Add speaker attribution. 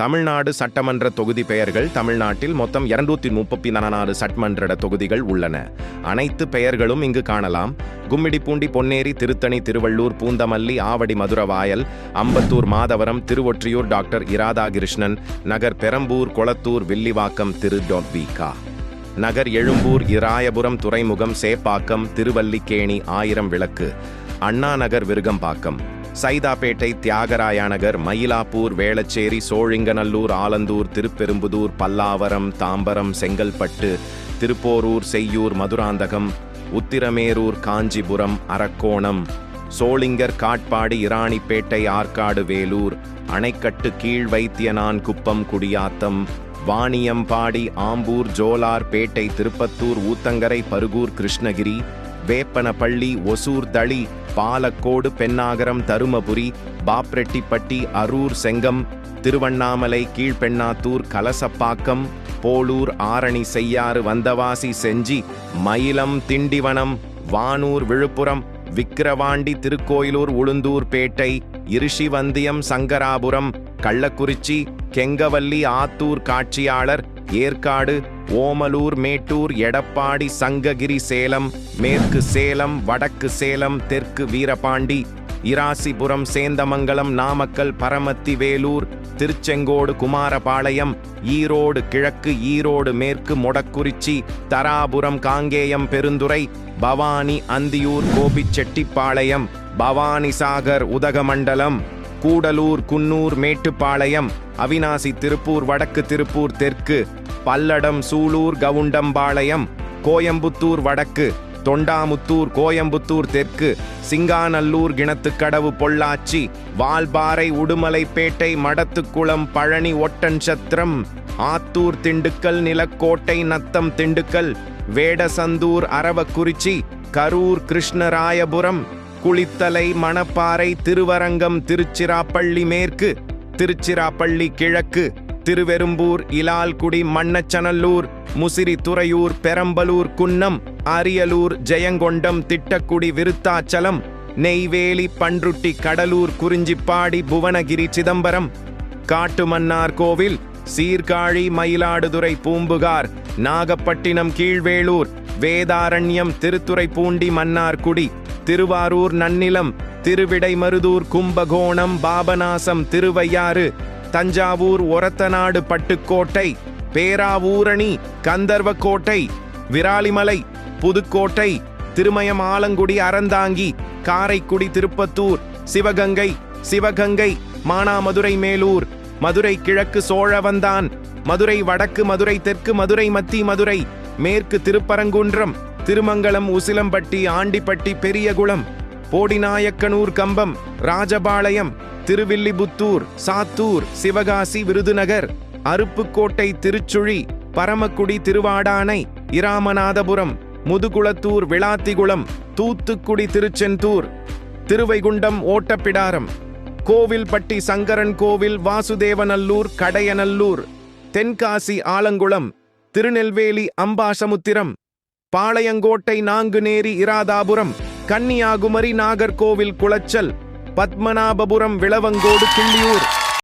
Speaker 1: தமிழ்நாடு சட்டமன்ற தொகுதி பெயர்கள் தமிழ்நாட்டில் மொத்தம் இருநூத்தி முப்பத்தி நாலு சட்டமன்ற தொகுதிகள் உள்ளன. அனைத்து பெயர்களும் இங்கு காணலாம். கும்மிடிப்பூண்டி பொன்னேரி திருத்தணி திருவள்ளூர் பூந்தமல்லி ஆவடி மதுரவாயல் அம்பத்தூர் மாதவரம் திருவொற்றியூர் டாக்டர் இராதாகிருஷ்ணன் நகர் பெரம்பூர் கொளத்தூர் வில்லிவாக்கம் திரு. டாட். நகர் எழும்பூர் இராயபுரம் துறைமுகம் சேப்பாக்கம் திருவல்லிக்கேணி ஆயிரம் விளக்கு அண்ணாநகர் விருகம்பாக்கம். சைதாப்பேட்டை தியாகராய நகர் மயிலாப்பூர் வேளச்சேரி சோழிங்கநல்லூர் ஆலந்தூர் திருப்பெரும்புதூர் பல்லாவரம் தாம்பரம் செங்கல்பட்டு திருப்போரூர் செய்யூர் மதுராந்தகம் உத்திரமேரூர் காஞ்சிபுரம் அரக்கோணம் சோளிங்கர் காட்பாடி இராணிப்பேட்டை ஆற்காடு வேலூர் அணைக்கட்டு கீழ் வைத்தியனான் குப்பம் குடியாத்தம் வாணியம்பாடி ஆம்பூர் ஜோலார் பேட்டை திருப்பத்தூர் ஊத்தங்கரை பருகூர் கிருஷ்ணகிரி வேப்பனப்பள்ளி ஒசூர் தளி பாலக்கோடு பென்னாகரம் தருமபுரி பாப்ரெட்டிப்பட்டி அரூர் செங்கம் திருவண்ணாமலை கீழ்பெண்ணாத்தூர் கலசப்பாக்கம் போலூர் ஆரணி செய்யாறு வந்தவாசி செஞ்சி மயிலம் திண்டிவனம் வானூர் விழுப்புரம் விக்கிரவாண்டி திருக்கோயிலூர் உளுந்தூர் பேட்டை இருஷிவந்தியம் சங்கராபுரம் கள்ளக்குறிச்சி கெங்கவல்லி ஆத்தூர் காட்சியாளர் ஏற்காடு ஓமலூர் மேட்டூர் எடப்பாடி சங்ககிரி சேலம் மேற்கு சேலம் வடக்கு சேலம் தெற்கு வீரபாண்டி இராசிபுரம் சேந்தமங்கலம் நாமக்கல் பரமத்தி வேலூர் திருச்செங்கோடு குமாரபாளையம் ஈரோடு கிழக்கு ஈரோடு மேற்கு மொடக்குறிச்சி தராபுரம் காங்கேயம் பெருந்துறை பவானி அந்தியூர் கோபிச்செட்டிப்பாளையம் பவானிசாகர் உதகமண்டலம் கூடலூர் குன்னூர் மேட்டுப்பாளையம் அவினாசி திருப்பூர் வடக்கு திருப்பூர் தெற்கு பல்லடம் சூலூர் கவுண்டம்பாளையம் கோயம்புத்தூர் வடக்கு தொண்டாமுத்தூர் கோயம்புத்தூர் தெற்கு சிங்காநல்லூர் கிணத்துக்கடவு பொள்ளாச்சி வால்பாறை உடுமலைப்பேட்டை மடத்துக்குளம் பழனி ஒட்டன்சத்திரம் ஆத்தூர் திண்டுக்கல் நிலக்கோட்டை நத்தம் திண்டுக்கல் வேடசந்தூர் அரவக்குறிச்சி கரூர் கிருஷ்ணராயபுரம் குளித்தலை மணப்பாறை திருவரங்கம் திருச்சிராப்பள்ளி மேற்கு திருச்சிராப்பள்ளி கிழக்கு திருவெரும்பூர் இலால்குடி மண்ணச்சநல்லூர் முசிறி துறையூர் பெரம்பலூர் குன்னம் அரியலூர் ஜெயங்கொண்டம் திட்டக்குடி விருத்தாச்சலம் நெய்வேலி பன்ருட்டி கடலூர் குறிஞ்சிப்பாடி புவனகிரி சிதம்பரம் காட்டுமன்னார் கோவில் சீர்காழி மயிலாடுதுறை பூம்புகார் நாகப்பட்டினம் கீழ்வேளூர் வேதாரண்யம் திருத்துறைப்பூண்டி மன்னார்குடி. திருவாரூர் நன்னிலம் திருவிடைமருதூர் கும்பகோணம் பாபநாசம் திருவையாறு தஞ்சாவூர் ஒரத்தநாடு பட்டுக்கோட்டை பேராவூரணி கந்தர்வக்கோட்டை விராலிமலை புதுக்கோட்டை திருமயம் ஆலங்குடி அறந்தாங்கி காரைக்குடி திருப்பத்தூர் சிவகங்கை சிவகங்கை மானாமதுரை மேலூர் மதுரை கிழக்கு சோழவந்தான் மதுரை வடக்கு மதுரை தெற்கு மதுரை மத்தி மதுரை மேற்கு திருப்பரங்குன்றம் திருமங்கலம் உசிலம்பட்டி ஆண்டிப்பட்டி பெரியகுளம் போடிநாயக்கனூர் கம்பம் ராஜபாளையம் திருவில்லிபுத்தூர் சாத்தூர் சிவகாசி விருதுநகர் அருப்புக்கோட்டை திருச்சுழி பரமக்குடி திருவாடானை இராமநாதபுரம் முதுகுளத்தூர் விளாத்திகுளம் தூத்துக்குடி திருச்செந்தூர் திருவைகுண்டம் ஓட்டப்பிடாரம் கோவில்பட்டி சங்கரன் கோவில் வாசுதேவநல்லூர் கடையநல்லூர் தென்காசி ஆலங்குளம் திருநெல்வேலி அம்பாசமுத்திரம் பாளையங்கோட்டை நாங்குநேரி இராதாபுரம் கன்னியாகுமரி நாகர்கோவில் குளச்சல் பத்மநாபபுரம் விளவங்கோடு கிள்ளியூர்.